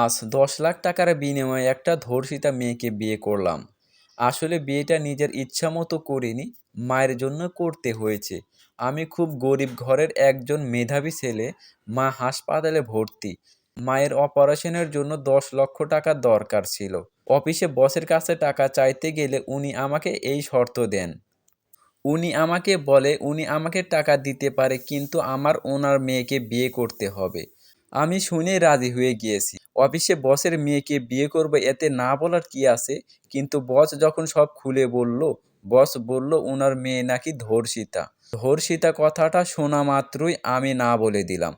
আজ দশ লাখ টাকার বিনিময়ে একটা ধর্ষিতা মেয়েকে বিয়ে করলাম। আসলে বিয়েটা নিজের ইচ্ছা মতো করিনি, মায়ের জন্য করতে হয়েছে। আমি খুব গরিব ঘরের একজন মেধাবী ছেলে, মা হাসপাতালে ভর্তি। মায়ের অপারেশনের জন্য দশ লক্ষ টাকা দরকার ছিল। অফিসে বসের কাছে টাকা চাইতে গেলে উনি আমাকে এই শর্ত দেন। উনি আমাকে বলে, উনি আমাকে টাকা দিতে পারে, কিন্তু আমার ওনার মেয়েকে বিয়ে করতে হবে। আমি শুনে রাজি হয়ে গিয়েছি। অফিসে বসের মেয়েকে বিয়ে করবে এতে না বলার কি আছে? কিন্তু বস যখন সব খুলে বলল, বস বলল ওনার মেয়ে নাকি ধর্ষিতা। ধর্ষিতা কথাটা শোনা মাত্রই আমি না বলে দিলাম।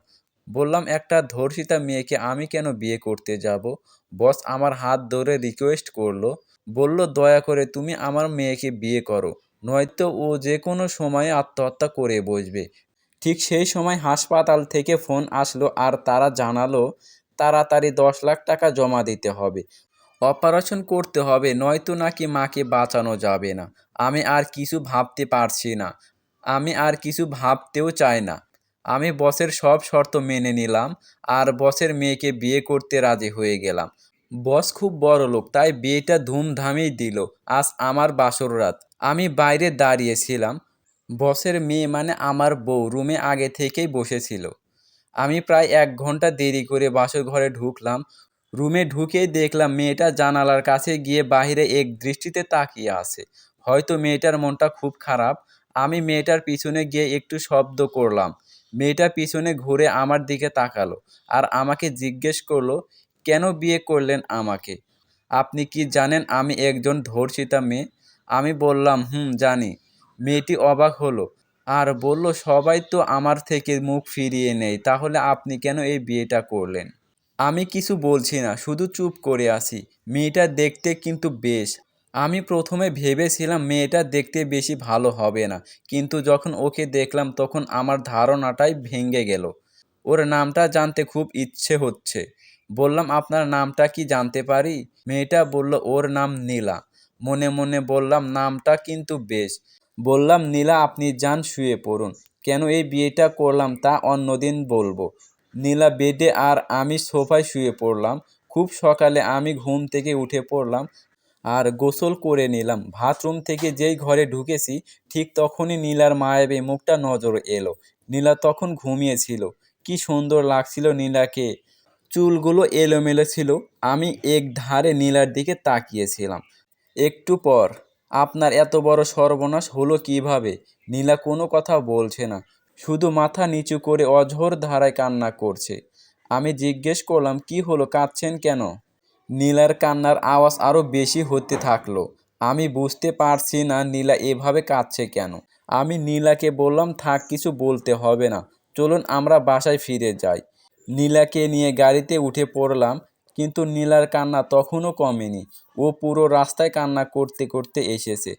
বললাম, একটা ধর্ষিতা মেয়েকে আমি কেন বিয়ে করতে যাব? বস আমার হাত ধরে রিকোয়েস্ট করল। বলল, দয়া করে তুমি আমার মেয়েকে বিয়ে করো, নয়তো ও যে কোনো সময় আত্মহত্যা করে বসবে। ঠিক সেই সময় হাসপাতাল থেকে ফোন আসলো আর তারা জানালো, তাড়াতাড়ি দশ লাখ টাকা জমা দিতে হবে। অপারেশন করতে হবে, নয়তো নাকি মাকে বাঁচানো যাবে না। আমি আর কিছু ভাবতে পারছি না। আমি আর কিছু ভাবতেও চাই না। আমি বসের সব শর্ত মেনে নিলাম আর বসের মেয়েকে বিয়ে করতে রাজি হয়ে গেলাম। বস খুব বড় লোক, তাই বিয়েটা ধুমধামেই দিল আজ আমার বাসর রাত। আমি বাইরে দাঁড়িয়েছিলাম বসের মেয়ে মানে আমার বউ রুমে আগে থেকেই বসেছিল। আমি প্রায় এক ঘণ্টা দেরি করে বাসর ঘরে ঢুকলাম। রুমে ঢুকেই দেখলাম মেয়েটা জানালার কাছে গিয়ে বাইরে এক দৃষ্টিতে তাকিয়ে আছে। হয়তো মেয়েটার মনটা খুব খারাপ। আমি মেয়েটার পিছনে গিয়ে একটু শব্দ করলাম। মেয়েটা পিছনে ঘুরে আমার দিকে তাকালো আর আমাকে জিজ্ঞেস করল, কেন বিয়ে করলেন আমাকে? আপনি কি জানেন আমি একজন ধর্ষিতা মেয়ে? আমি বললাম, হুম, জানি। মেয়েটি অবাক হলো। আর বলল, সবাই তো আমার থেকে মুখ ফিরিয়ে নেয়, তাহলে আপনি কেন এই বিয়েটা করলেন? আমি কিছু বলছি না, শুধু চুপ করে আছি। মেয়েটা দেখতে কিন্তু বেশ। আমি প্রথমে ভেবেছিলাম মেয়েটা দেখতে বেশি ভালো হবে না, কিন্তু যখন ওকে দেখলাম তখন আমার ধারণাটাই ভেঙে গেল। ওর নামটা জানতে খুব ইচ্ছে হচ্ছে। বললাম, আপনার নামটা কি জানতে পারি? মেয়েটা বলল, ওর নাম নীলা। মনে মনে বললাম, নামটা কিন্তু বেশ। বললাম, নীলা, আপনি যান, শুয়ে পড়ুন। কেন এই বিয়েটা করলাম তা অন্যদিন বলব। নীলা বেডে আর আমি সোফায় শুয়ে পড়লাম। খুব সকালে আমি ঘুম থেকে উঠে পড়লাম আর গোসল করে নিলাম। বাথরুম থেকে যেই ঘরে ঢুকেছি, ঠিক তখনই নীলার মায়াবী মুখটা নজর এলো। নীলা তখন ঘুমিয়েছিল। কি সুন্দর লাগছিল নীলাকে। চুলগুলো এলোমেলো ছিল। আমি এক ধারে নীলার দিকে তাকিয়েছিলাম। একটু পর আপনার এত বড় সর্বনাশ হলো কীভাবে? নীলা কোনো কথা বলছে না, শুধু মাথা নিচু করে অঝোর ধারায় কান্না করছে। আমি জিজ্ঞেস করলাম, কি হলো, কাঁদছেন কেন? নীলার কান্নার আওয়াজ আরও বেশি হতে থাকল। আমি বুঝতে পারছি না নীলা এভাবে কাঁদছে কেন। আমি নীলাকে বললাম, থাক, কিছু বলতে হবে না। চলুন, আমরা বাসায় ফিরে যাই। নীলাকে নিয়ে গাড়িতে উঠে পড়লাম। কিন্তু নীলার কান্না তখনও কমেনি। ও পুরো রাস্তায় কান্না করতে করতে এসেছে।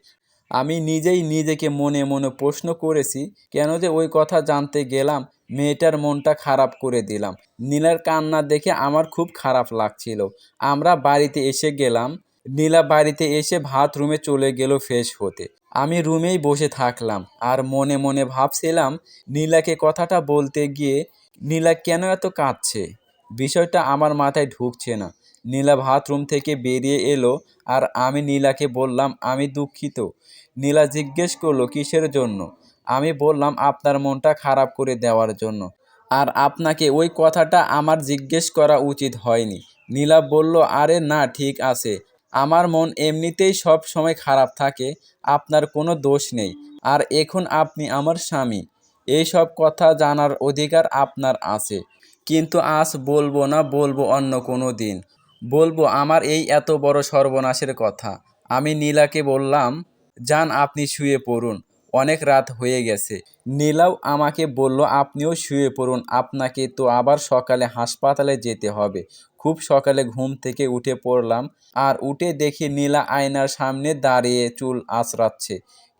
আমি নিজেই নিজেকে মনে মনে প্রশ্ন করেছি, কেন যে ওই কথা জানতে গেলাম, মেয়েটার মনটা খারাপ করে দিলাম। নীলার কান্না দেখে আমার খুব খারাপ লাগছিল। আমরা বাড়িতে এসে গেলাম। নীলা বাড়িতে এসে ভাত রুমে চলে গেল ফ্রেশ হতে। আমি রুমেই বসে থাকলাম আর মনে মনে ভাবছিলাম, নীলাকে কথাটা বলতে গিয়ে নীলা কেন এত কাঁদছে? বিষয়টা আমার মাথায় ঢুকছে না। নীলা বাথরুম থেকে বেরিয়ে এলো আর আমি নীলাকে বললাম, আমি দুঃখিত। নীলা জিজ্ঞেস করল, কিসের জন্য? আমি বললাম, আপনার মনটা খারাপ করে দেওয়ার জন্য। আর আপনাকে ওই কথাটা আমার জিজ্ঞেস করা উচিত হয়নি। নীলা বলল, আরে না, ঠিক আছে। আমার মন এমনিতেই সব সময় খারাপ থাকে, আপনার কোনো দোষ নেই। আর এখন আপনি আমার স্বামী। এই সব কথা জানার অধিকার আপনার আছে। কিন্তু আজ বলব না বলব অন্য কোনো দিন। বলব আমার এই এত বড় সর্বনাশের কথা। আমি নীলাকে বললাম যান আপনি শুয়ে পড়ুন, অনেক রাত হয়ে গেছে। নীলাও আমাকে বলল, আপনিও শুয়ে পড়ুন, আপনাকে তো আবার সকালে হাসপাতালে যেতে হবে। খুব সকালে ঘুম থেকে উঠে পড়লাম, আর উঠে দেখি নীলা আয়নার সামনে দাঁড়িয়ে চুল আঁচড়াচ্ছে।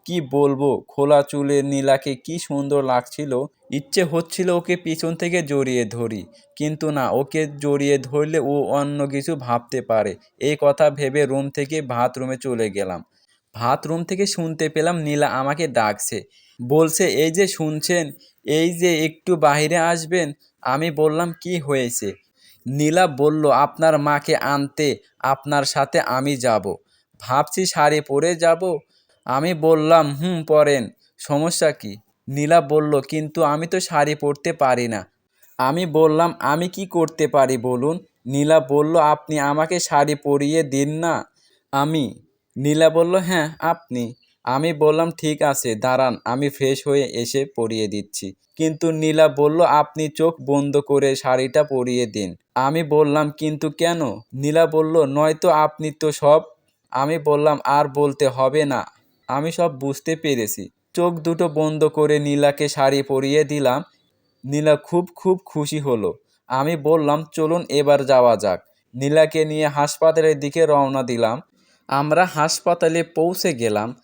কি বলব? খোলা চুলে নীলাকে কি সুন্দর লাগছিল। ইচ্ছে হচ্ছিল ওকে পিছন থেকে জড়িয়ে ধরি। কিন্তু না, ওকে জড়িয়ে ধরলে ও অন্য কিছু ভাবতে পারে। এই কথা ভেবে রুম থেকে ভাত রুমে চলে গেলাম। ভাত রুম থেকে শুনতে পেলাম নীলা আমাকে ডাকছে। বলছে, এই যে শুনছেন, এই যে একটু বাইরে আসবেন? আমি বললাম, কি হয়েছে? নীলা বলল, আপনার মাকে আনতে, আপনার সাথে আমি যাব। ভাবছি শাড়ি পরে যাব আমি বললাম, হুম, পরেন। সমস্যা কি? নীলা বলল, কিন্তু আমি তো শাড়ি পরতে পারি না। আমি বললাম, আমি কি করতে পারি বলুন? নীলা বলল, আপনি আমাকে শাড়ি পরিয়ে দিন না, আমি। নীলা বলল হ্যাঁ আপনি। আমি বললাম, ঠিক আছে, দাঁড়ান, আমি ফ্রেশ হয়ে এসে পরিয়ে দিচ্ছি। কিন্তু নীলা বলল, আপনি চোখ বন্ধ করে শাড়িটা পরিয়ে দিন। আমি বললাম, কিন্তু কেন? নীলা বলল, নয়তো আপনি তো সব, আমি বললাম, আর বলতে হবে না। আমি সব বুঝতে পেরেছি। চোখ দুটো বন্ধ করে নীলাকে শাড়ি পরিয়ে দিলাম। নীলা খুব খুব খুশি হলো। আমি বললাম, চলুন এবার যাওয়া যাক। নীলাকে নিয়ে হাসপাতালের দিকে রওনা দিলাম। আমরা হাসপাতালে পৌঁছে গেলাম।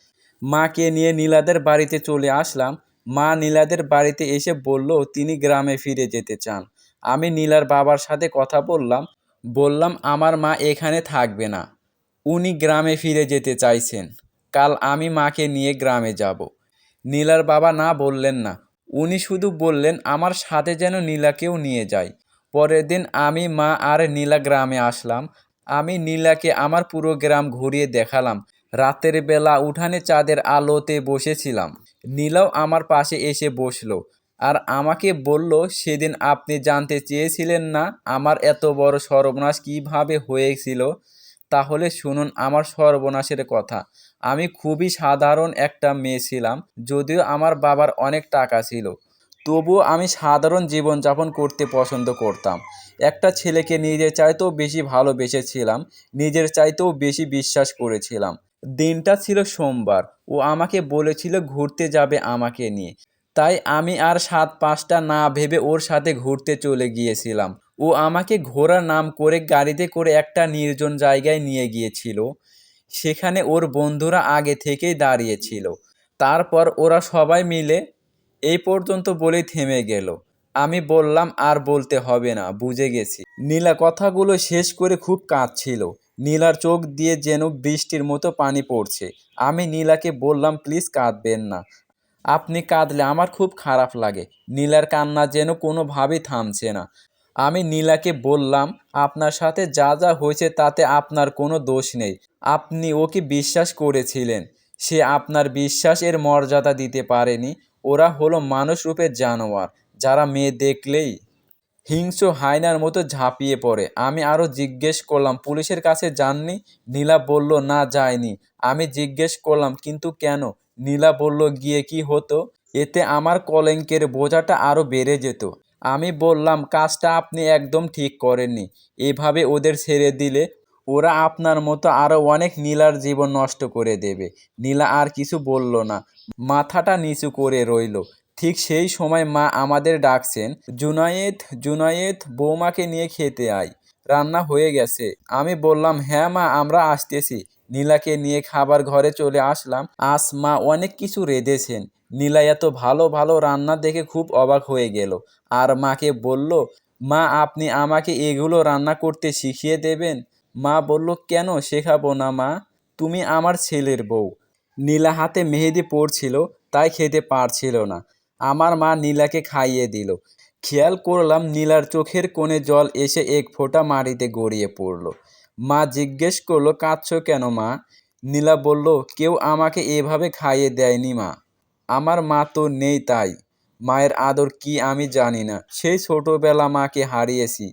মাকে নিয়ে নীলাদের বাড়িতে চলে আসলাম। মা নীলাদের বাড়িতে এসে বলল, তিনি গ্রামে ফিরে যেতে চান। আমি নীলার বাবার সাথে কথা বললাম। বললাম, আমার মা এখানে থাকবে না। উনি গ্রামে ফিরে যেতে চাইছেন। কাল আমি মাকে নিয়ে গ্রামে যাব। নীলার বাবা না বললেন না। উনি শুধু বললেন, আমার সাথে যেন নীলাকেও নিয়ে যায়। পরের দিন আমি মা আর নীলা গ্রামে আসলাম। আমি নীলাকে আমার পুরো গ্রাম ঘুরিয়ে দেখালাম। রাতের বেলা উঠানে চাঁদের আলোতে বসেছিলাম। নীলাও আমার পাশে এসে বসল আর আমাকে বলল, সেদিন আপনি জানতে চেয়েছিলেন না আমার এত বড় সর্বনাশ কীভাবে হয়েছিল? তাহলে শুনুন আমার সর্বনাশের কথা। আমি খুবই সাধারণ একটা মেয়ে ছিলাম, যদিও আমার বাবার অনেক টাকা ছিল। তবুও আমি সাধারণ জীবনযাপন করতে পছন্দ করতাম। একটা ছেলেকে নিজের চাইতেও বেশি ভালোবেসেছিলাম, নিজের চাইতেও বেশি বিশ্বাস করেছিলাম। দিনটা ছিল সোমবার, ও আমাকে বলেছিল ঘুরতে যাবে আমাকে নিয়ে। তাই আমি আর সাত পাঁচটা না ভেবে ওর সাথে ঘুরতে চলে গিয়েছিলাম। ও আমাকে ঘোরার নাম করে গাড়িতে করে একটা নির্জন জায়গায় নিয়ে গিয়েছিল। সেখানে ওর বন্ধুরা আগে থেকেই দাঁড়িয়েছিল। তারপর ওরা সবাই মিলে এই পর্যন্ত বলেই থেমে গেল। আমি বললাম, আর বলতে হবে না, বুঝে গেছি। নীলা কথাগুলো শেষ করে খুব কাঁদছিল। নীলার চোখ দিয়ে যেন বৃষ্টির মতো পানি পড়ছে। আমি নীলাকে বললাম, প্লিজ কাঁদবেন না। আপনি কাঁদলে আমার খুব খারাপ লাগে। নীলার কান্না যেন কোনোভাবেই থামছে না। আমি নীলাকে বললাম, আপনার সাথে যা যা হয়েছে তাতে আপনার কোনো দোষ নেই। আপনি ওকে বিশ্বাস করেছিলেন। সে আপনার বিশ্বাসের মর্যাদা দিতে পারেনি। ওরা হলো মানুষ রূপের জানোয়ার, যারা মেয়ে দেখলেই হিংস্র হায়নার মতো ঝাঁপিয়ে পড়ে। আমি আরও জিজ্ঞেস করলাম, পুলিশের কাছে যাননি? নীলা বলল, না, যায়নি। আমি জিজ্ঞেস করলাম, কিন্তু কেন? নীলা বলল, গিয়ে কি হতো? এতে আমার কলঙ্কের বোঝাটা আরও বেড়ে যেত। আমি বললাম, কাজটা আপনি একদম ঠিক করেননি। এভাবে ওদের ছেড়ে দিলে ওরা আপনার মতো আরও অনেক নীলার জীবন নষ্ট করে দেবে। নীলা আর কিছু বলল না। মাথাটা নিচু করে রইল। ঠিক সেই সময় মা আমাদের ডাকছেন, জুনায়েদ জুনায়েদ, বৌমাকে নিয়ে খেতে আয়। রান্না হয়ে গেছে। আমি বললাম হ্যাঁ মা, আমরা আসতেছি। নীলাকে নিয়ে খাবার ঘরে চলে আসলাম। আজ মা অনেক কিছু রেঁধেছেন। নীলা এত ভালো ভালো রান্না দেখে খুব অবাক হয়ে গেল। আর মাকে বলল, মা, আপনি আমাকে এগুলো রান্না করতে শিখিয়ে দেবেন? মা বলল, কেন শেখাবো না, মা? তুমি আমার ছেলের বউ। নীলা হাতে মেহেদি পড়ছিল তাই খেতে পারছিল না। আমার মা নীলাকে খাইয়ে দিল। খেয়াল করলাম নীলার চোখের কোণে জল এসে এক ফোঁটা মাটিতে গড়িয়ে পড়ল। মা জিজ্ঞেস করল, কাঁদছো কেন, মা? নীলা বলল, কেউ আমাকে এভাবে খাইয়ে দেয়নি, মা। আমার মা তো নেই তাই। মায়ের আদর কি আমি জানি না। সেই ছোটোবেলা মাকে হারিয়েছি।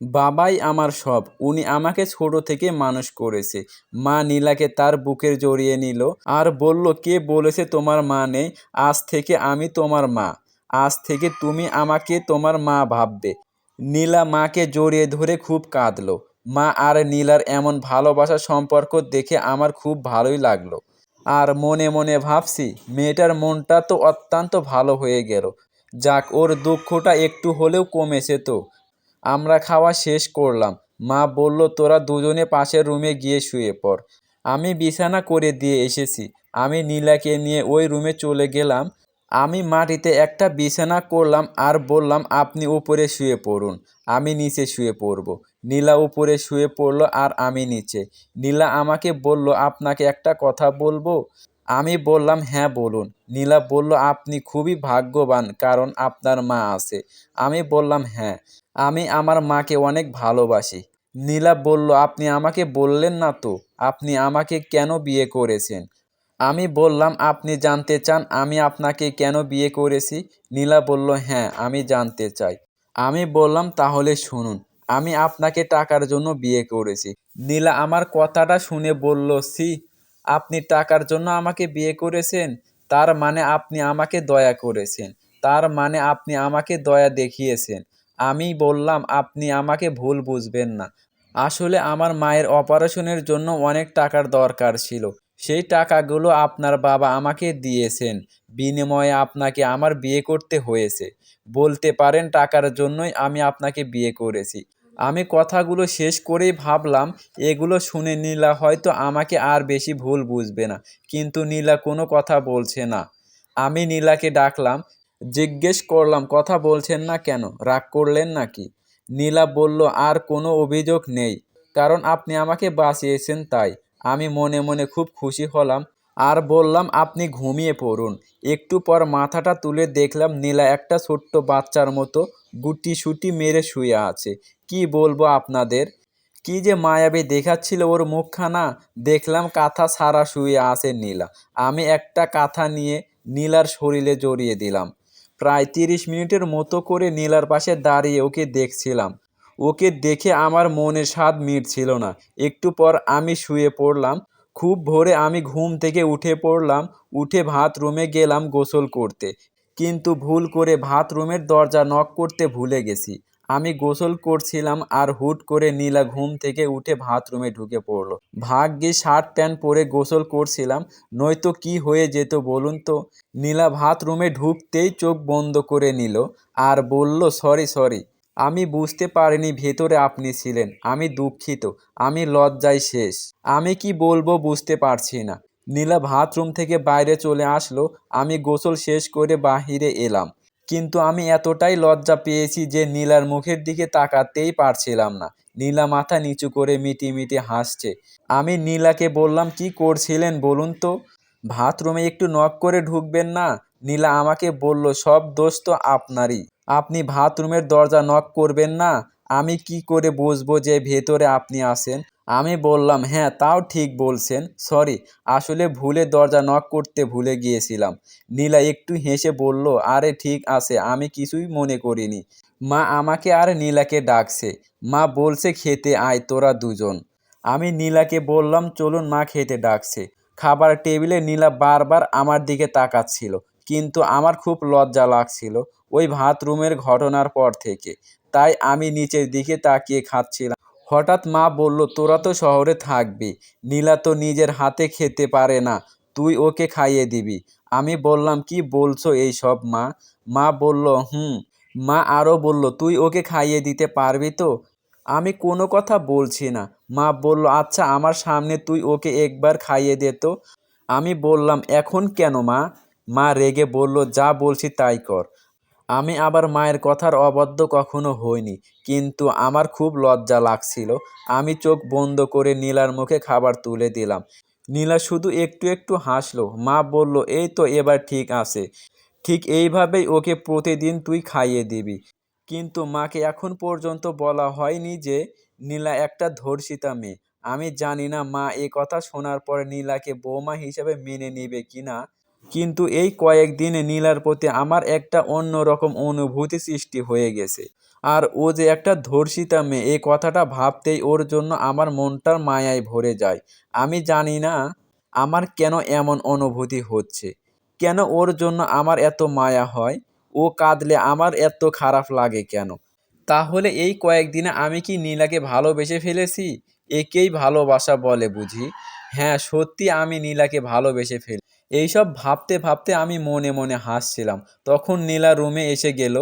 বাবাই আমার সব। উনি আমাকে ছোট থেকে মানুষ করেছে। মা নীলাকে তার বুকের জড়িয়ে নিল আর বলল, কে বলেছে তোমার মা নেই? আজ থেকে আমি তোমার মা। আজ থেকে তুমি আমাকে তোমার মা ভাববে। নীলা মাকে জড়িয়ে ধরে খুব কাঁদলো। মা আর নীলার এমন ভালোবাসার সম্পর্ক দেখে আমার খুব ভালোই লাগল। আর মনে মনে ভাবছি, মেয়েটার মনটা তো অত্যন্ত ভালো হয়ে গেল। যাক, ওর দুঃখটা একটু হলেও কমেছে তো। আমরা খাওয়া শেষ করলাম। মা বলল, তোরা দুজনে পাশের রুমে গিয়ে শুয়ে পড়। আমি বিছানা করে দিয়ে এসেছি। আমি নীলাকে নিয়ে ওই রুমে চলে গেলাম। আমি মাটিতে একটা বিছানা করলাম আর বললাম, আপনি উপরে শুয়ে পড়ুন। আমি নিচে শুয়ে পড়ব। নীলা উপরে শুয়ে পড়ল আর আমি নিচে। নীলা আমাকে বলল, আপনাকে একটা কথা বলব? আমি বললাম হ্যাঁ বলুন। নীলা বলল, আপনি খুবই ভাগ্যবান, কারণ আপনার মা আছে। আমি বললাম হ্যাঁ আমি আমার মাকে অনেক ভালোবাসি। নীলা বলল, আপনি আমাকে বললেন না তো? আপনি আমাকে কেন বিয়ে করেছেন? আমি বললাম, আপনি জানতে চান আমি আপনাকে কেন বিয়ে করেছি? নীলা বলল হ্যাঁ আমি জানতে চাই। আমি বললাম, তাহলে শুনুন। আমি আপনাকে টাকার জন্য বিয়ে করেছি। নীলা আমার কথাটা শুনে বলল সি আপনি টাকার জন্য আমাকে বিয়ে করেছেন? তার মানে আপনি আমাকে দয়া করেছেন। তার মানে আপনি আমাকে দয়া দেখিয়েছেন। আমি বললাম, আপনি আমাকে ভুল বুঝবেন না। আসলে আমার মায়ের অপারেশনের জন্য অনেক টাকার দরকার ছিল। সেই টাকাগুলো আপনার বাবা আমাকে দিয়েছেন। বিনিময়ে আপনাকে আমার বিয়ে করতে হয়েছে। বলতে পারেন টাকার জন্যই আমি আপনাকে বিয়ে করেছি। আমি কথাগুলো শেষ করেই ভাবলাম, এগুলো শুনে নীলা হয়তো আমাকে আর বেশি ভুল বুঝবে না। কিন্তু নীলা কোনো কথা বলছে না। আমি নীলাকে ডাকলাম, জিজ্ঞেস করলাম, কথা বলছেন না কেন? রাগ করলেন নাকি? নীলা বলল, আর কোনো অভিযোগ নেই। কারণ আপনি আমাকে বাঁচিয়েছেন তাই। আমি মনে মনে খুব খুশি হলাম আর বললাম, আপনি ঘুমিয়ে পড়ুন। একটু পর মাথাটা তুলে দেখলাম নীলা একটা ছোট্ট বাচ্চার মতো গুটি সুটি মেরে শুয়ে আছে। কি বলব আপনাদের? কি যে মায়াবী দেখাচ্ছিল ওর মুখখানা। দেখলাম কাঁথা সারা শুয়ে আছে নীলা। আমি একটা কাঁথা নিয়ে নীলার শরীরে জড়িয়ে দিলাম। প্রায় তিরিশ মিনিটের মতো করে নীলার পাশে দাঁড়িয়ে ওকে দেখছিলাম। ওকে দেখে আমার মনে স্বাদ মিটছিল না। একটু পর আমি শুয়ে পড়লাম। খুব ভোরে আমি ঘুম থেকে উঠে পড়লাম, উঠে ভাত রুমে গেলাম গোসল করতে। কিন্তু ভুল করে ভাত রুমের দরজা নক করতে ভুলে গেছি। আমি গোসল করছিলাম আর হুট করে নীলা ঘুম থেকে উঠে ভাত রুমে ঢুকে পড়ল। ভাগ্যে শার্ট প্যান্ট পরে গোসল করছিলাম, নয়তো কি হয়ে যেত বলুন তো? নীলা ভাত রুমে ঢুকতেই চোখ বন্ধ করে নিল আর বলল, সরি সরি। আমি বুঝতে পারিনি ভেতরে আপনি ছিলেন। আমি দুঃখিত। আমি লজ্জায় শেষ। আমি কি বলব বুঝতে পারছি না। নীলা বাথরুম থেকে বাইরে চলে আসলো। আমি গোসল শেষ করে বাহিরে এলাম। কিন্তু আমি এতটাই লজ্জা পেয়েছি যে নীলার মুখের দিকে তাকাতেই পারছিলাম না। নীলা মাথা নিচু করে মিটি মিটি হাসছে। আমি নীলাকে বললাম, কি করছিলেন বলুন তো? বাথরুমে একটু নক করে ঢুকবেন না? নীলা আমাকে বলল, সব দোষ তো আপনারই। আপনি বাথরুমের দরজা নক করবেন না। আমি কি করে বুঝব যে ভেতরে আপনি আসেন আমি বললাম হ্যাঁ তাও ঠিক বলছেন। সরি আসলে ভুলে দরজা নক করতে ভুলে গিয়েছিলাম। নীলা একটু হেসে বলল, আরে ঠিক আছে, আমি কিছুই মনে করিনি। মা আমাকে আর নীলাকে ডাকছে। মা বলছে, খেতে আয়, তোরা দুজন। আমি নীলাকে বললাম, চলুন, মা খেতে ডাকছে। খাবার টেবিলে নীলা বারবার আমার দিকে তাকাচ্ছিল, কিন্তু আমার খুব লজ্জা লাগছিল। ওই ভাত রুমের ঘটনার পর থেকে। তাই আমি নিচের দিকে তাকিয়ে খাচ্ছিলাম। হঠাৎ মা বলল, তোরা তো শহরে থাকবি। নীলা তো নিজের হাতে খেতে পারে না। তুই ওকে খাইয়ে দিবি। আমি বললাম, কি বলছো এই সব মা? মা বলল, হুম। মা আরও বলল, তুই ওকে খাইয়ে দিতে পারবি তো? আমি কোনো কথা বলছি না। মা বলল আচ্ছা আমার সামনে তুই ওকে একবার খাইয়ে দে তো। আমি বললাম, এখন কেন মা? মা রেগে বলল, যা বলছি তাই কর। আমি আবার মায়ের কথার অবাধ্য কখনো হইনি, কিন্তু আমার খুব লজ্জা লাগছিল। আমি চোখ বন্ধ করে নীলার মুখে খাবার তুলে দিলাম। নীলা শুধু একটু একটু হাসলো। মা বলল, এই তো এবার ঠিক আছে। ঠিক এইভাবেই ওকে প্রতিদিন তুই খাইয়ে দিবি। কিন্তু মাকে এখন পর্যন্ত বলা হয়নি যে নীলা একটা ধর্ষিতা মেয়ে। আমি জানি না মা এ কথা শোনার পর নীলাকে বৌমা হিসেবে মেনে নেবে কিনা। কিন্তু এই কয়েকদিনে নীলার প্রতি আমার একটা অন্যরকম অনুভূতি সৃষ্টি হয়ে গেছে। আর ও যে একটা ধর্ষিতা মেয়ে এই কথাটা ভাবতেই ওর জন্য আমার মনটার মায়ায় ভরে যায়। আমি জানি না আমার কেন এমন অনুভূতি হচ্ছে। কেন ওর জন্য আমার এত মায়া হয়? ও কাঁদলে আমার এত খারাপ লাগে কেন? তাহলে এই কয়েকদিনে আমি কি নীলাকে ভালোবেসে ফেলেছি? একেই ভালোবাসা বলে বুঝি। হ্যাঁ সত্যি আমি নীলাকে ভালোবেসে ফেলি এইসব ভাবতে ভাবতে আমি মনে মনে হাসছিলাম। তখন নীলা রুমে এসে গেল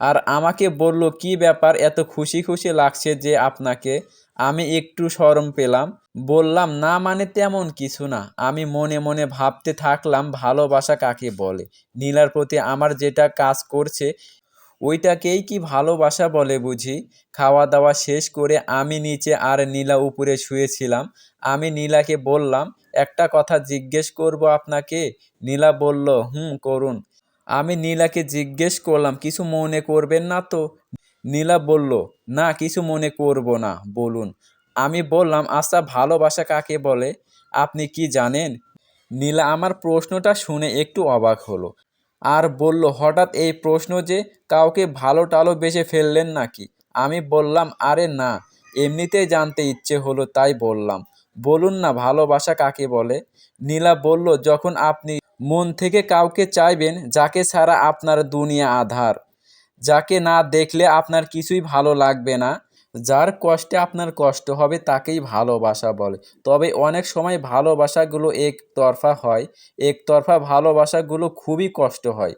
আর আমাকে বলল, কি ব্যাপার? এত খুশি খুশি লাগছে যে আপনাকে। আমি একটু শরম পেলাম। বললাম, না মানে তেমন কিছু না। আমি মনে মনে ভাবতে থাকলাম, ভালোবাসা কাকে বলে? নীলার প্রতি আমার যেটা কাজ করছে, ওইটাকেই কি ভালোবাসা বলে বুঝি? খাওয়া দাওয়া শেষ করে আমি নিচে আর নীলা উপরে শুয়েছিলাম। আমি নীলাকে বললাম একটা কথা জিজ্ঞেস করব আপনাকে? নীলা বলল, হুম, করুন। আমি নীলাকে জিজ্ঞেস করলাম, কিছু মনে করবেন না তো? নীলা বলল, না, কিছু মনে করব না, বলুন। আমি বললাম আচ্ছা ভালোবাসা কাকে বলে? আপনি কি জানেন? নীলা আমার প্রশ্নটা শুনে একটু অবাক হলো আর বলল, হঠাৎ এই প্রশ্ন যে কাউকে ভালো টালো বেছে ফেললেন নাকি? আমি বললাম, আরে না, এমনিতেই জানতে ইচ্ছে হলো, তাই বললাম। বলুন না, ভালোবাসা কাকে বলে? নীলা বলল, যখন আপনি মন থেকে কাউকে চাইবেন, যাকে ছাড়া আপনার দুনিয়া আধার, যাকে না দেখলে আপনার কিছুই ভালো লাগবে না, যার কষ্টে আপনার কষ্ট হবে, তাকেই ভালোবাসা বলে। তবে অনেক সময় ভালোবাসাগুলো একতরফা হয়। একতরফা ভালোবাসাগুলো খুবই কষ্ট হয়।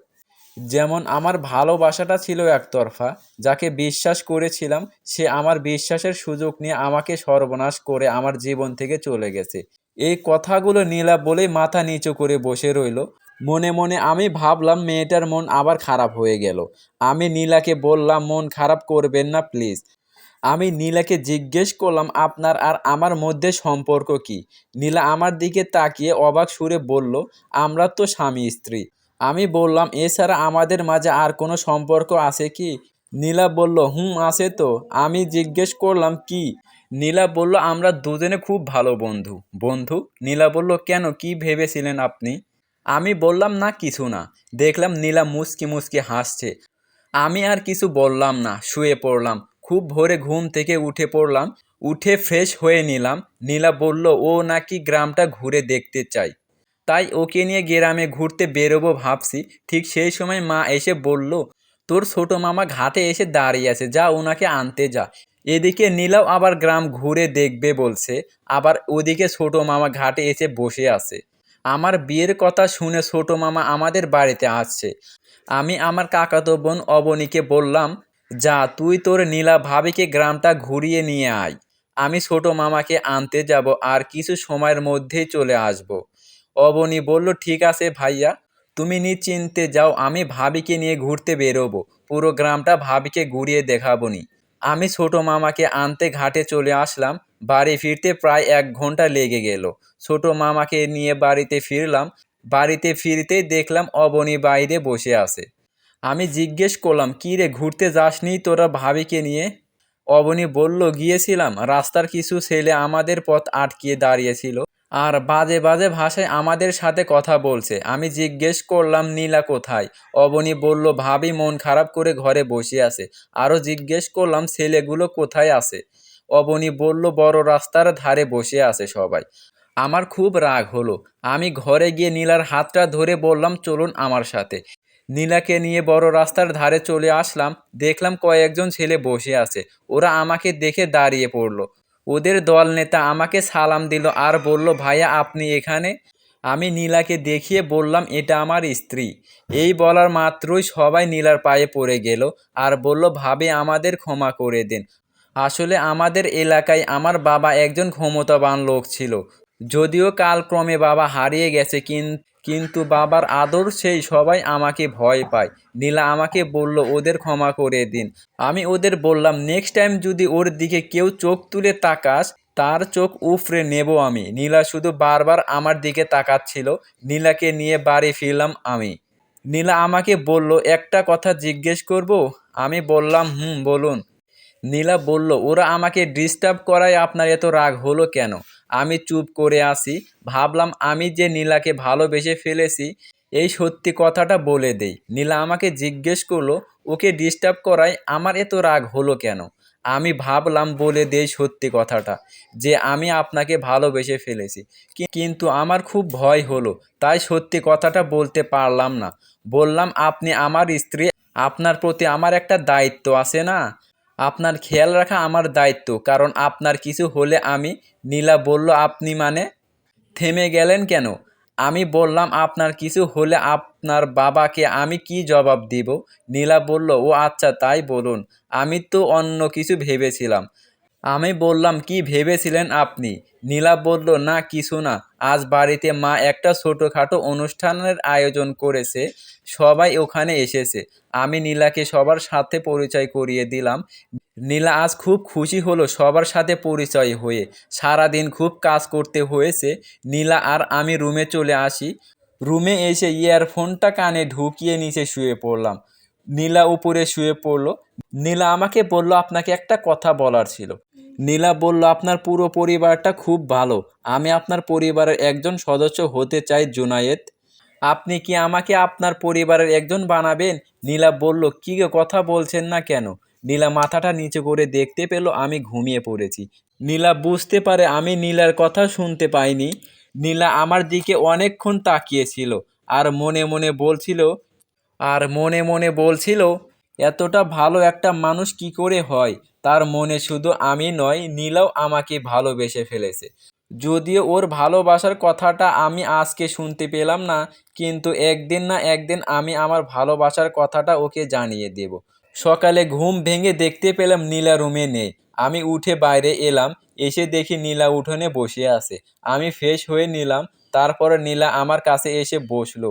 যেমন আমার ভালোবাসাটা ছিল একতরফা, যাকে বিশ্বাস করেছিলাম, সে আমার বিশ্বাসের সুযোগ নিয়ে আমাকে সর্বনাশ করে আমার জীবন থেকে চলে গেছে। এই কথাগুলো নীলা বলেই মাথা নিচু করে বসে রইল। মনে মনে আমি ভাবলাম, মেয়েটার মন আবার খারাপ হয়ে গেল। আমি নীলাকে বললাম, মন খারাপ করবেন না, প্লিজ। আমি নীলাকে জিজ্ঞেস করলাম, আপনার আর আমার মধ্যে সম্পর্ক কি? নীলা আমার দিকে তাকিয়ে অবাক সুরে বলল, আমরা তো স্বামী স্ত্রী। আমি বললাম, এছাড়া আমাদের মাঝে আর কোনো সম্পর্ক আছে কি? নীলা বলল, হুম, আছে তো। আমি জিজ্ঞেস করলাম, কি? নীলা বলল, আমরা দুজনে খুব ভালো বন্ধু। বন্ধু? নীলা বলল, কেন? কি ভেবেছিলেন আপনি? আমি বললাম, না, কিছু না। দেখলাম নীলা মুচকি মুচকি হাসছে। আমি আর কিছু বললাম না, শুয়ে পড়লাম। খুব ভোরে ঘুম থেকে উঠে পড়লাম, উঠে ফ্রেশ হয়ে নিলাম। নীলা বলল, ও নাকি গ্রামটা ঘুরে দেখতে চাই তাই ওকে নিয়ে গ্রামে ঘুরতে বেরোবো ভাবছি। ঠিক সেই সময় মা এসে বলল, তোর ছোট মামা ঘাটে এসে দাঁড়িয়ে আছে, যা ওনাকে আনতে যা। এদিকে নীলাও আবার গ্রাম ঘুরে দেখবে বলছে, আবার ওদিকে ছোট মামা ঘাটে এসে বসে আছে। আমার বিয়ের কথা শুনে ছোট মামা আমাদের বাড়িতে আসছে। আমি আমার কাকাতো বোন অবনীকে বললাম, যা, তুই তোর নীলা ভাবিকে গ্রামটা ঘুরিয়ে নিয়ে আয়। আমি ছোট মামাকে আনতে যাব আর কিছু সময়ের মধ্যেই চলে আসব। অবনী বলল, ঠিক আছে ভাইয়া, তুমি নিশ্চিন্তে যাও, আমি ভাবিকে নিয়ে ঘুরতে বেরোবো। পুরো গ্রামটা ভাবিকে ঘুরিয়ে দেখাবনি। আমি ছোট মামাকে আনতে ঘাটে চলে আসলাম, বাড়ি ফিরতে প্রায় এক ঘণ্টা লেগে গেল। ছোট মামাকে নিয়ে বাড়িতে ফিরলাম, বাড়িতে ফিরতেই দেখলাম অবনী বাইরে বসে আছে। আমি জিজ্ঞেস করলাম কী রে ঘুরতে যাসনি তোরা ভাবিকে নিয়ে? অবনী বলল, গিয়েছিলাম, রাস্তার কিছু ছেলে আমাদের পথ আটকিয়ে দাঁড়িয়েছিল। আর বাজে বাজে ভাষায় আমাদের সাথে কথা বলছে। আমি জিজ্ঞেস করলাম, নীলা কোথায়? অবনী বলল, ভাবি মন খারাপ করে ঘরে বসে আছে। আরও জিজ্ঞেস করলাম, ছেলেগুলো কোথায় আছে? অবনী বলল, বড় রাস্তার ধারে বসে আছে সবাই। আমার খুব রাগ হলো। আমি ঘরে গিয়ে নীলার হাতটা ধরে বললাম, চলুন আমার সাথে। নীলাকে নিয়ে বড় রাস্তার ধারে চলে আসলাম। দেখলাম কয়েকজন ছেলে বসে আছে। ওরা আমাকে দেখে দাঁড়িয়ে পড়ল। ওদের দল নেতা আমাকে সালাম দিল আর বলল, ভাইয়া, আপনি এখানে? আমি নীলাকে দেখিয়ে বললাম, এটা আমার স্ত্রী। এই বলার মাত্রই সবাই নীলার পায়ে পড়ে গেল আর বলল, ভাবে, আমাদের ক্ষমা করে দেন। আসলে আমাদের এলাকায় আমার বাবা একজন ক্ষমতাবান লোক ছিল। যদিও কালক্রমে বাবা হারিয়ে গেছে, কিন- কিন্তু বাবার আদর সেই সবাই আমাকে ভয় পায়। নীলা আমাকে বলল, ওদের ক্ষমা করে দিন। আমি ওদের বললাম নেক্সট টাইম যদি ওর দিকে কেউ চোখ তুলে তাকাস, তার চোখ উফরে নেব আমি। নীলা শুধু বারবার আমার দিকে তাকাচ্ছিল। নীলাকে নিয়ে বাড়ি ফিরলাম আমি। নীলা আমাকে বলল, একটা কথা জিজ্ঞেস করব? আমি বললাম, হুম, বলুন। নীলা বলল, ওরা আমাকে ডিস্টার্ব করায় আপনার এত রাগ হলো কেন? আমি চুপ করে আসি ভাবলাম আমি যে নীলাকে ভালোবেসে ফেলেছি, এই সত্যি কথাটা বলে দেই। নীলা আমাকে জিজ্ঞেস করল, ওকে ডিস্টার্ব করায় আমার এত রাগ হলো কেন? আমি ভাবলাম বলে দেই সত্যি কথাটা, যে আমি আপনাকে ভালোবেসে ফেলেছি। কিন্তু আমার খুব ভয় হলো, তাই সত্যি কথাটা বলতে পারলাম না। বললাম, আপনি আমার স্ত্রী, আপনার প্রতি আমার একটা দায়িত্ব আছে না? আপনার খেয়াল রাখা আমার দায়িত্ব, কারণ আপনার কিছু হলে আমি নীলা বলল, আপনি মানে থেমে গেলেন কেন? আমি বললাম, আপনার কিছু হলে আপনার বাবাকে আমি কি জবাব দিব? নীলা বলল, ও আচ্ছা তাই বলুন। আমি তো অন্য কিছু ভেবেছিলাম। আমি বললাম, কি ভেবেছিলেন আপনি? নীলা বলল, না, কিছু না। আজ বাড়িতে মা একটা ছোটোখাটো অনুষ্ঠানের আয়োজন করেছে। সবাই ওখানে এসেছে। আমি নীলাকে সবার সাথে পরিচয় করিয়ে দিলাম। নীলা আজ খুব খুশি হলো সবার সাথে পরিচয় হয়ে। সারাদিন খুব কাজ করতে হয়েছে। নীলা, আর আমি রুমে চলে আসি। রুমে এসে ইয়ারফোনটা কানে ঢুকিয়ে নিচে শুয়ে পড়লাম। নীলা উপরে শুয়ে পড়ল। নীলা আমাকে বলল, আপনাকে একটা কথা বলার ছিল। নীলা বলল, আপনার পুরো পরিবারটা খুব ভালো। আমি আপনার পরিবারের একজন সদস্য হতে চাই, জুনায়েদ। আপনি কি আমাকে আপনার পরিবারের একজন বানাবেন? নীলা বলল, কি কথা বলছেন না কেন? নীলা মাথাটা নিচে করে দেখতে পেল, আমি ঘুমিয়ে পড়েছি। নীলা বুঝতে পারে, আমি নীলার কথা শুনতে পাইনি। নীলা আমার দিকে অনেকক্ষণ তাকিয়েছিল আর মনে মনে বলছিল আর মনে মনে বলছিল, এতটা ভালো একটা মানুষ কি করে হয়? তার মনে শুধু আমি নয়, নীলাও আমাকে ভালোবেসে ফেলেছে। যদিও ওর ভালোবাসার কথাটা আমি আজকে শুনতে পেলাম না, কিন্তু একদিন না একদিন আমি আমার ভালোবাসার কথাটা ওকে জানিয়ে দেব। সকালে ঘুম ভেঙে দেখতে পেলাম নীলা রুমে নেই। আমি উঠে বাইরে এলাম, এসে দেখি নীলা উঠোনে বসে আছে। আমি ফ্রেশ হয়ে নিলাম, তারপরে নীলা আমার কাছে এসে বসল।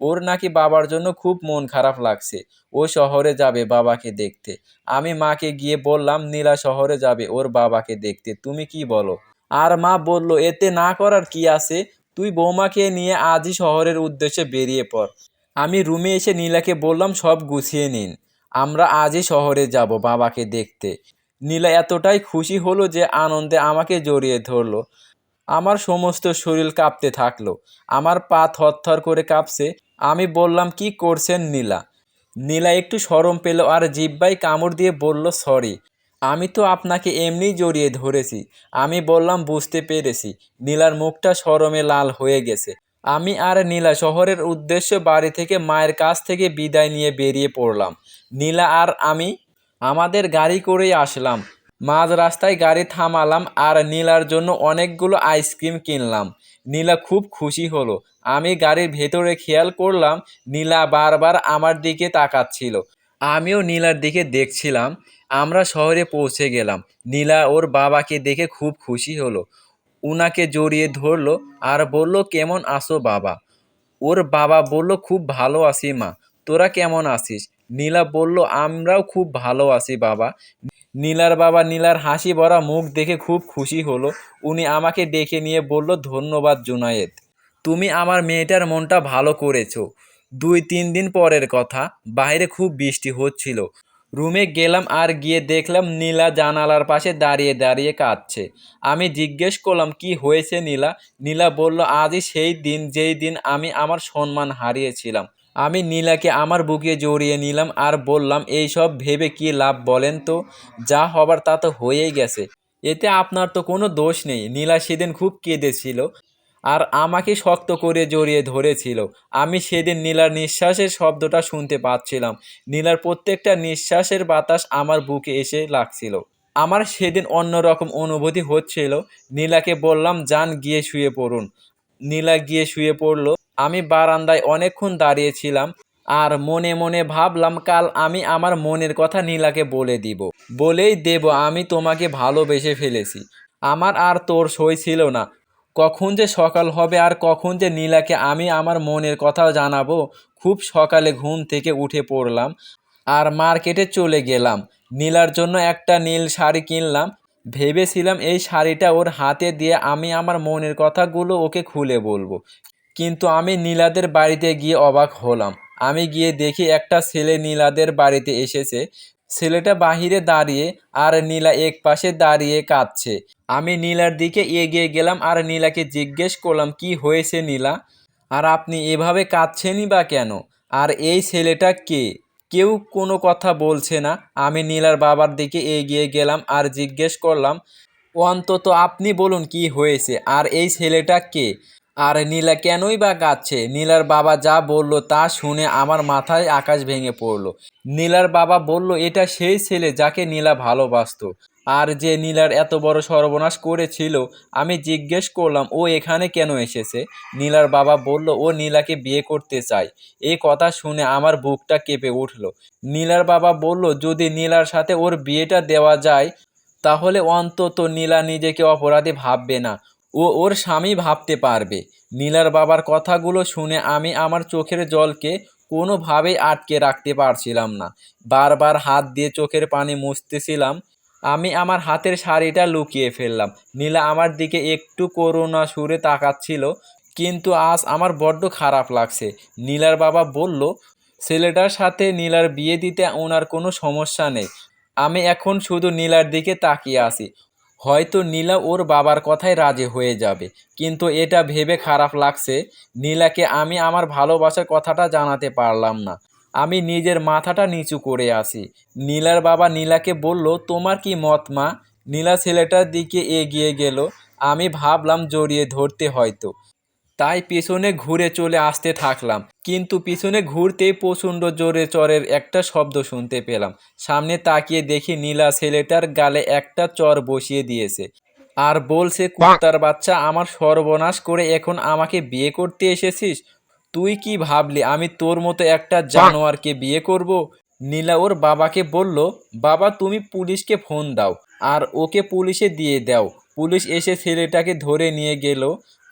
ওর নাকি বাবার জন্য খুব মন খারাপ লাগছে। ও শহরে যাবে বাবাকে দেখতে। আমি মাকে গিয়ে বললাম, নীলা শহরে যাবে ওর বাবাকে দেখতে। তুমি কি বলো? আর মা বলল, এতে না করার কি আছে? তুই বৌমাকে নিয়ে আজই শহরের উদ্দেশ্যে বেরিয়ে পড়। আমি রুমে এসে নীলাকে বললাম, সব গুছিয়ে নিন। আমরা আজই শহরে যাব বাবাকে দেখতে। নীলা এতটাই খুশি হলো যে আনন্দে আমাকে জড়িয়ে ধরলো। আমার সমস্ত শরীর কাঁপতে থাকল। আমার পা থরথর করে কাঁপছে। আমি বললাম, কি করছেন নীলা? নীলা একটু সরম পেল আর জিব্বাই কামড় দিয়ে বলল, সরি, আমি তো আপনাকে এমনিই জড়িয়ে ধরেছি। আমি বললাম, বুঝতে পেরেছি। নীলার মুখটা সরমে লাল হয়ে গেছে। আমি আর নীলা শহরের উদ্দেশ্য বাড়ি থেকে মায়ের কাছ থেকে বিদায় নিয়ে বেরিয়ে পড়লাম। নীলা আর আমি আমাদের গাড়ি করেই আসলাম। মাঝ রাস্তায় গাড়ি থামালাম আর নীলার জন্য অনেকগুলো আইসক্রিম কিনলাম। নীলা খুব খুশি হলো। আমি গাড়ির ভেতরে খেয়াল করলাম, নীলা বারবার আমার দিকে তাকাচ্ছিল। আমিও নীলার দিকে দেখছিলাম। আমরা শহরে পৌঁছে গেলাম। নীলা ওর বাবাকে দেখে খুব খুশি হলো। উনাকে জড়িয়ে ধরলো আর বলল, কেমন আসো বাবা? ওর বাবা বলল, খুব ভালো আছি মা। তোরা কেমন আছিস? নীলা বলল, আমরাও খুব ভালো আছি বাবা। নীলার বাবা নীলার হাসি ভরা মুখ দেখে খুব খুশি হলো। উনি আমাকে ডেকে নিয়ে বলল, ধন্যবাদ জুনায়েদ। তুমি আমার মেয়েটার মনটা ভালো করেছ। দুই তিন দিন পরের কথা। বাইরে খুব বৃষ্টি হচ্ছিল। রুমে গেলাম আর গিয়ে দেখলাম নীলা জানালার পাশে দাঁড়িয়ে দাঁড়িয়ে কাঁদছে। আমি জিজ্ঞেস করলাম, কি হয়েছে নীলা? নীলা বলল, আজই সেই দিন যেই দিন আমি আমার সম্মান হারিয়েছিলাম। আমি নীলাকে আমার বুকে জড়িয়ে নিলাম আর বললাম, এই সব ভেবে কি লাভ বলেন তো? যা হবার তা তো হয়েই গেছে। এতে আপনার তো কোনো দোষ নেই। নীলা সেদিন খুব কেঁদেছিল আর আমাকে শক্ত করে জড়িয়ে ধরেছিল। আমি সেদিন নীলার নিঃশ্বাসের শব্দটা শুনতে পাচ্ছিলাম। নীলার প্রত্যেকটা নিঃশ্বাসের বাতাস আমার বুকে এসে লাগছিল। আমার সেদিন অন্যরকম অনুভূতি হচ্ছিল। নীলাকে বললাম, যান, গিয়ে শুয়ে পড়ুন। নীলা গিয়ে শুয়ে পড়ল। আমি বারান্দায় অনেকক্ষণ দাঁড়িয়েছিলাম আর মনে মনে ভাবলাম, কাল আমি আমার মনের কথা নীলাকে বলে দিব। বলেই দেব, আমি তোমাকে ভালোবেসে ফেলেছি। আমার আর তোর সই ছিল না। কখন যে সকাল হবে আর কখন যে নীলাকে আমি আমার মনের কথা জানাব, খুব সকালে ঘুম থেকে উঠে পড়লাম আর মার্কেটে চলে গেলাম। নীলার জন্য একটা নীল শাড়ি কিনলাম। ভেবেছিলাম এই শাড়িটা ওর হাতে দিয়ে আমি আমার মনের কথাগুলো ওকে খুলে বলব। কিন্তু আমি নীলাদের বাড়িতে গিয়ে অবাক হলাম। আমি গিয়ে দেখি একটা ছেলে নীলাদের বাড়িতে এসেছে। ছেলেটা বাহিরে দাঁড়িয়ে আর নীলা এক পাশে দাঁড়িয়ে কাঁদছে। আমি নীলার দিকে এগিয়ে গেলাম আর নীলাকে জিজ্ঞেস করলাম, কি হয়েছে নীলা? আর আপনি এভাবে কাঁদছেনই বা কেন? আর এই ছেলেটা কে? কেউ কোনো কথা বলছে না। আমি নীলার বাবার দিকে এগিয়ে গেলাম আর জিজ্ঞেস করলাম, অন্তত আপনি বলুন কি হয়েছে? আর এই ছেলেটা কে? আর নীলা কেনই বা কাঁদছে? নীলার বাবা যা বলল তা শুনে আমার মাথায় আকাশ ভেঙে পড়ল। নীলার বাবা বলল, এটা সেই ছেলে যাকে নীলা ভালোবাসতো। আর যে নীলার এত বড় সর্বনাশ করেছিল, আমি জিজ্ঞেস করলাম, ও এখানে কেন এসেছে? নীলার বাবা বলল, ও নীলাকে বিয়ে করতে চায়। এই কথা শুনে আমার বুকটা কেঁপে উঠল। নীলার বাবা বলল, যদি নীলার সাথে ওর বিয়েটা দেওয়া যায়, তাহলে অন্তত নীলা নিজেকে অপরাধী ভাববে না। ও ওর স্বামী ভাবতে পারবে। নীলার বাবার কথাগুলো শুনে আমি আমার চোখের জলকে কোনোভাবেই আটকে রাখতে পারছিলাম না। বারবার হাত দিয়ে চোখের পানি মুছতেছিলাম। আমি আমার হাতের শাড়িটা লুকিয়ে ফেললাম। নীলা আমার দিকে একটু করুণা সুরে তাকাচ্ছিল, কিন্তু আজ আমার বড্ড খারাপ লাগছে। নীলার বাবা বলল, ছেলেটার সাথে নীলার বিয়ে দিতে ওনার কোনো সমস্যা নেই। আমি এখন শুধু নীলার দিকে তাকিয়ে আছি। হয়তো নীলা ওর বাবার কথায় রাজি হয়ে যাবে, কিন্তু এটা ভেবে খারাপ লাগছে। নীলাকে আমি আমার ভালোবাসার কথাটা জানাতে পারলাম না। আমি নিজের মাথাটা নিচু করে আসি নীলার বাবা নীলাকে বলল, তোমার কি মত মা? নীলা ছেলেটার দিকে এগিয়ে গেল। আমি ভাবলাম জড়িয়ে ধরতে হয়তো। তাই পিছনে ঘুরে চলে আসতে থাকলাম। কিন্তু পিছনে ঘুরতেই প্রচণ্ড জোরে চরের একটা শব্দ শুনতে পেলাম। সামনে তাকিয়ে দেখি নীলা ছেলেটার গালে একটা চর বসিয়ে দিয়েছে। আর বলছে, কুত্তার বাচ্চা, আমার সর্বনাশ করে এখন আমাকে বিয়ে করতে এসেছিস? তুই কি ভাবলি, আমি তোর মতো একটা জানোয়ারকে বিয়ে করব? নীলা ওর বাবাকে বলল, বাবা, তুমি পুলিশকে ফোন দাও, আর ওকে পুলিশে দিয়ে দাও। পুলিশ এসে ছেলেটাকে ধরে নিয়ে গেল।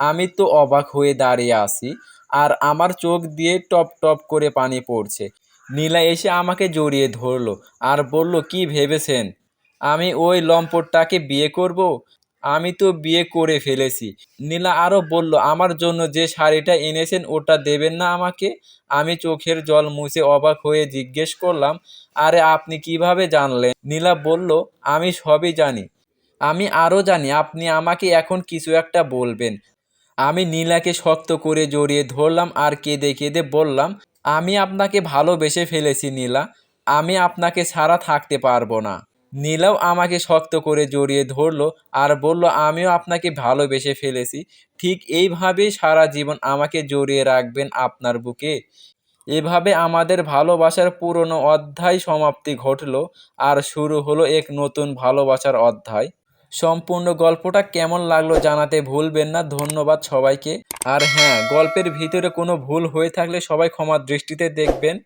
আমি তো অবাক হয়ে দাঁড়িয়ে আছি, আর আমার চোখ দিয়ে টপ টপ করে পানি পড়ছে। নীলা এসে আমাকে জড়িয়ে ধরলো আর বলল, কি ভেবেছেন? আমি ওই লম্পটটাকে বিয়ে করব? আমি তো বিয়ে করে ফেলেছি। নীলা আরও বলল, আমার জন্য যে শাড়িটা এনেছেন ওটা দেবেন না আমাকে? আমি চোখের জল মুছে অবাক হয়ে জিজ্ঞেস করলাম, আরে আপনি কীভাবে জানলেন? নীলা বলল, আমি সবই জানি। আমি আরও জানি, আপনি আমাকে এখন কিছু একটা বলবেন। আমি নীলাকে শক্ত করে জড়িয়ে ধরলাম আর কেঁদে কেঁদে বললাম, আমি আপনাকে ভালোবেসে ফেলেছি, নীলা। আমি আপনাকে ছাড়া থাকতে পারব না। নীলাও আমাকে শক্ত করে জড়িয়ে ধরলো আর বলল, আমিও আপনাকে ভালোবেসে ফেলেছি। ঠিক এইভাবেই সারা জীবন আমাকে জড়িয়ে রাখবেন আপনার বুকে। এভাবে আমাদের ভালোবাসার পুরনো অধ্যায় সমাপ্তি ঘটলো আর শুরু হলো এক নতুন ভালোবাসার অধ্যায়। সম্পূর্ণ গল্পটা কেমন লাগল জানাতে ভুলবেন না, ধন্যবাদ সবাইকে। আর হ্যাঁ গল্পের ভিতরে কোনো ভুল হয়ে থাকলে সবাই ক্ষমার দৃষ্টিতে দেখবেন।